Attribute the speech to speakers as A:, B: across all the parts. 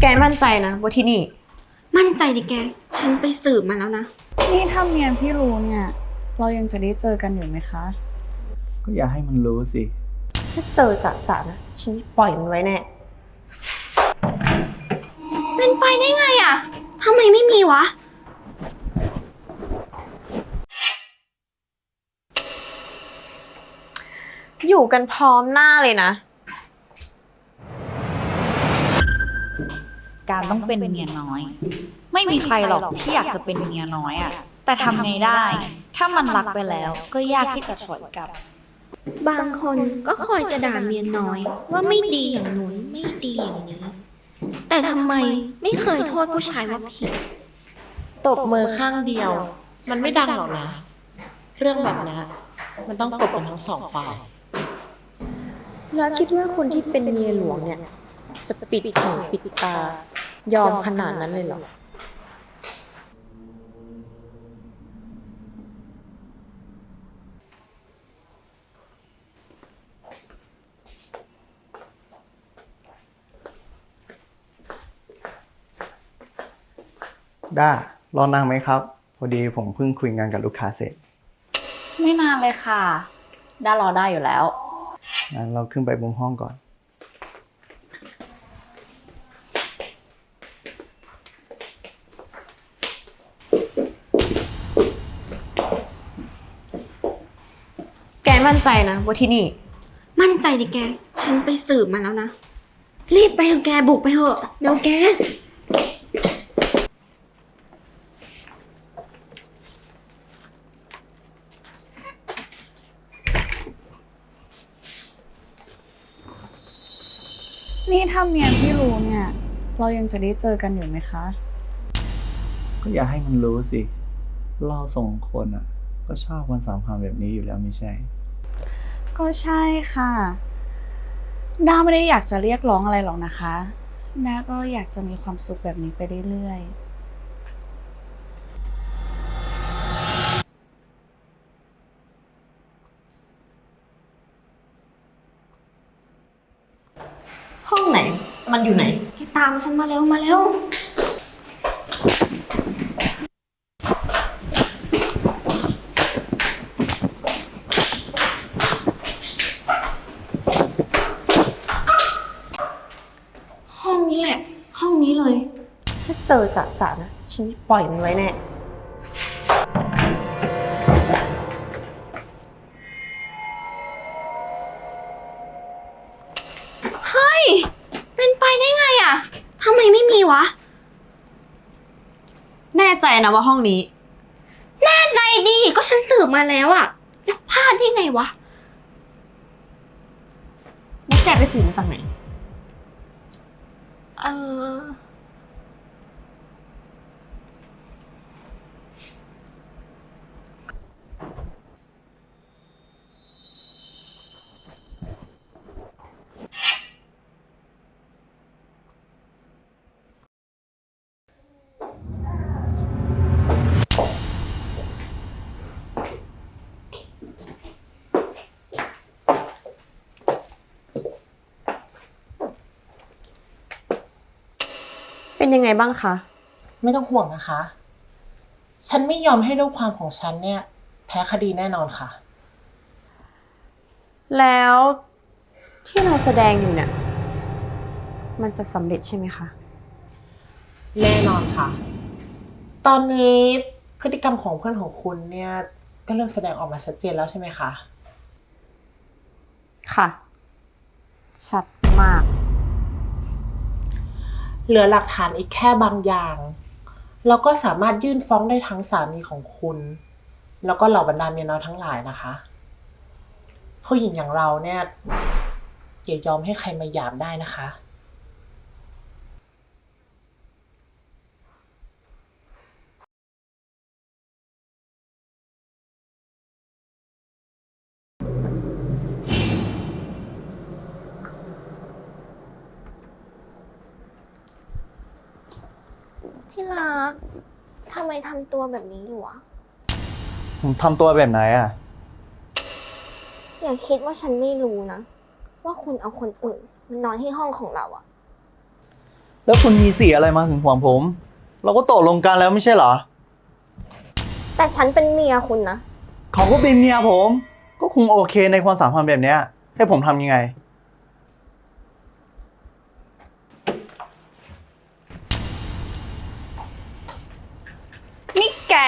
A: แกมั่นใจนะว่าที่นี่
B: มั่นใจดิแก ฉันไปสืบมาแล้วนะ
C: นี่ถ้าเมียพี่รู้เนี่ย เรายังจะได้เจอกันอยู่ไหมคะ
D: ก็อย่าให้มันรู้สิ
A: ถ้าเจอจะจะนะ ฉันปล่อยมันไว้แน่
B: เป็นไปได้ไงอะทำไมไม่มีวะ
A: อยู่กันพร้อมหน้าเลยนะ
E: การต้องเป็นเมียน้อย ไม่มีใครหรอกที่อยากจะเป็นเมียน้อยอะแต่ทำไงได้ ถ้ามันรักไปแล้วก็ยากที่จะถอยกลับ
B: บางคนก็คอยจะด่าเมียน้อย ว่าไม่ดีอย่างนู้นไม่ดีอย่างนี้ แต่ทำไมไม่เคยโทษผู้ชายว่าผิด
F: ตบมือข้างเดียว มันไม่ดังหรอกนะ เรื่องแบบนี้มันต้องตบกันทั้งสองฝ่าย
A: แล้วคิดว่าคนที่เป็นเมียหลวงเนี่ย จะปิดหูปิดตา ยอมขนาดนั้นเลยเหรอ
D: ด้ารอนางไหมครับ พอดีผมเพิ่งคุยงานกับลูกค้าเสร็จ
E: ไม่นานเลยค่ะได้รอได้อยู่แล้ว
D: งั้นเราขึ้นไปบนห้องก่อน
A: มั่นใจนะว่าที่นี่
B: มั่นใจดิแก ฉันไปสืบมาแล้วนะ รีบไปเถอะแกบุกไปเถอะเดี๋ยวแก
C: นี่ถ้าเมียพี่รู้เนี่ย เรายังจะได้เจอกันอยู่ไหมคะ
D: ก็อย่าให้มันรู้สิ เราสองคนอะ ก็ชอบวันสามคำแบบนี้อยู่แล้วไม่ใช่
C: ก็ใช่ค่ะ ด้าไม่ได้อยากจะเรียกร้องอะไรหรอกนะคะด้าก็อยากจะมีความสุขแบบนี้ไปเรื่อยๆ
A: ห้องไหน มันอยู่ไหน
B: แกตามฉันมาเร็วมาเร็ว ห้องนี้แหละ ห้องนี้เลย
A: ถ้า เจอจะจะนะฉันปล่อยมันไว้แน่
B: เฮ้ย เป็นไปได้ไงอะทำไมไม่มีวะ
A: แน่ใจนะว่าห้องนี้
B: แน่ใจดีก็ฉันสืบมาแล้วอะจะพลาดได้ไงวะ
A: นี่แกไปสืบมาจากไหน
B: เออ
A: เป็นยังไงบ้างคะ
F: ไม่ต้องห่วงนะคะ ฉันไม่ยอมให้ลูกความของฉันเนี่ย แพ้คดีแน่นอนค่ะ
A: แล้วที่เราแสดงอยู่เนี่ย มันจะสำเร็จใช่ไหมคะ
F: แน่นอนค่ะ ตอนนี้พฤติกรรมของเพื่อนของคุณเนี่ย ก็เริ่มแสดงออกมาชัดเจนแล้วใช่ไหมคะ
A: ค่ะ ชัดมาก
F: เหลือหลักฐานอีกแค่บางอย่างเราก็สามารถยื่นฟ้องได้ทั้งสามีของคุณ แล้วก็เหล่าบรรดาเมียน้อยทั้งหลายนะคะ ผู้หญิงอย่างเราเนี่ยอย่ายอมให้ใครมาหยามได้นะคะ
B: ที่รักทำไมทำตัวแบบนี้อยู่อะ
D: ผมทำตัวแบบไหนอะ
B: อย่าคิดว่าฉันไม่รู้นะ ว่าคุณเอาคนอื่นมานอนที่ห้องของเราอะ
D: แล้วคุณมีสีอะไรมาถึงห่วงผม เราก็ตกลงกันแล้วไม่ใช่เหรอ
B: แต่ฉันเป็นเมียคุณนะ
D: เขาก็เป็นเมียผม ก็คงโอเคในความสัมพันธ์แบบเนี้ย ให้ผมทำยังไง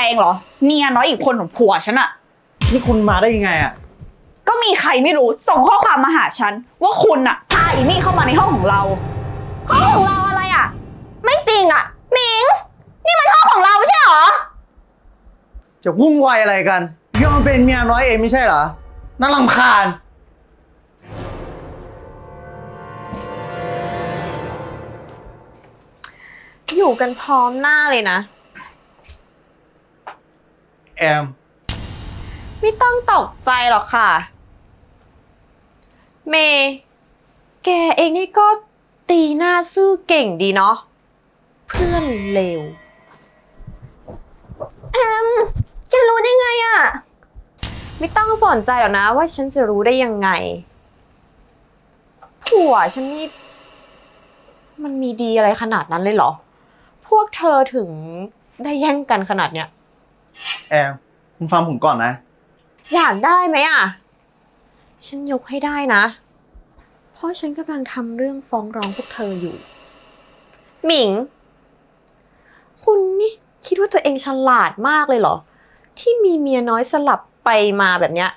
E: เองเหรอเมียน้อยอีกคนของผัวฉันอะ
D: นี่คุณมาได้ยังไงอะ
E: ก็มีใครไม่รู้ส่งข้อความมาหาฉัน ว่าคุณอะพาอีนี่เข้ามาในห้องของเรา
B: ห้องของเราอะไรอะไม่จริงอะหมิง นี่มันห้องของเราไม่ใช่เหรอ
D: จะวุ่นวายอะไรกัน ยอมเป็นเมียน้อยเองไม่ใช่เหรอน่ารำคาญ
A: อยู่กันพร้อมหน้าเลยนะ
D: แอม
A: ไม่ต้องตกใจหรอกค่ะ เมย์แกเองนี่ก็ตีหน้าซื่อเก่งดีเนาะเพื่อนเลว
B: แกรู้ได้ไงอะ
A: ไม่ต้องสนใจหรอกนะ ว่าฉันจะรู้ได้ยังไง ผัวฉันนี่มันมีดีอะไรขนาดนั้นเลยเหรอ พวกเธอถึงได้แย่งกันขนาดเนี้ย
D: แอมคุณฟังผมก่อนนะ
A: อยากได้ไหมอะ ฉันยกให้ได้นะ เพราะฉันกำลังทำเรื่องฟ้องร้องพวกเธออยู่ หมิง คุณนี่คิดว่าตัวเองฉลาดมากเลยเหรอ ที่มีเมียน้อยสลับไปมาแบบเนี้ย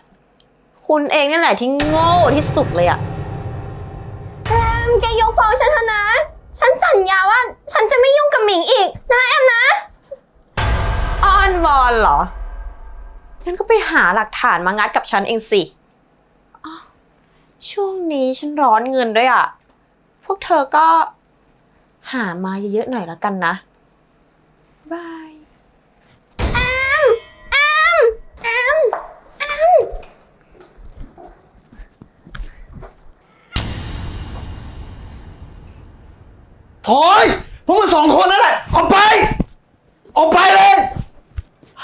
A: คุณเองนี่แหละที่โง่ที่สุดเลยอะ
B: แอมแกยกฟ้องฉันเถอะนะ ฉันสัญญาว่า ฉันจะไม่ยุ่งกับหมิงอีกนะแอมนะ
A: อ้อนวอนเหรอ งั้นก็ไปหาหลักฐานมางัดกับฉันเองสิอ้าวช่วงนี้ฉันร้อนเงินด้วยอะพวกเธอก็ หามาเยอะๆหน่อยแล้วกันนะ บาย
D: ถอยพวกมึงสองคนนั่นแหละ ออกไป ออกไปเลย